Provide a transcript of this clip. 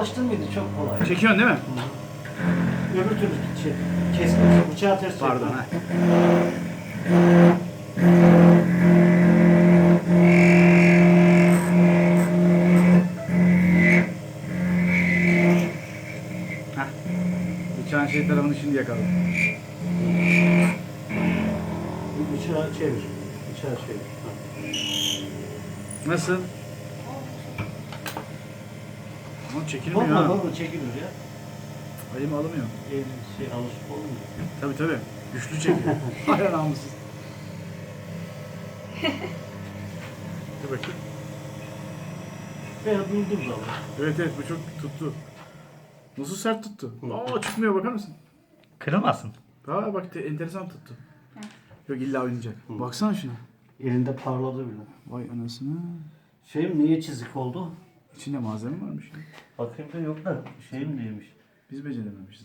Alıştın mıydı çok kolay. Çekiyorsun değil mi? Öbür türlü şey, keskin bıçağı ters Pardon. çekme. ha. Heh. Bıçağın şey tarafını şimdi yakaladım. Bıçağı çevir. Bıçağı çevir. Ha. Nasıl? Ama çekilmiyor Korkma ha. korkma çekilir ya. Elim alamıyor. El şey alışık olmuyor. Tabi tabi. Güçlü çekiyor. Hay namussuz. Dur bakayım. Veya durdur da ama. Evet evet bu çok tuttu. Nasıl sert tuttu? Aa çıkmıyor bakar mısın? Kırılmasın. Aa bak te- enteresan tuttu. Yok illa oynayacak. Baksana şuna. Elinde parladı bile. Vay anasını. Şeyim niye çizik oldu? İçinde malzeme varmış ya. Bakayım da yok da şeyim neymiş? Biz becerememişiz.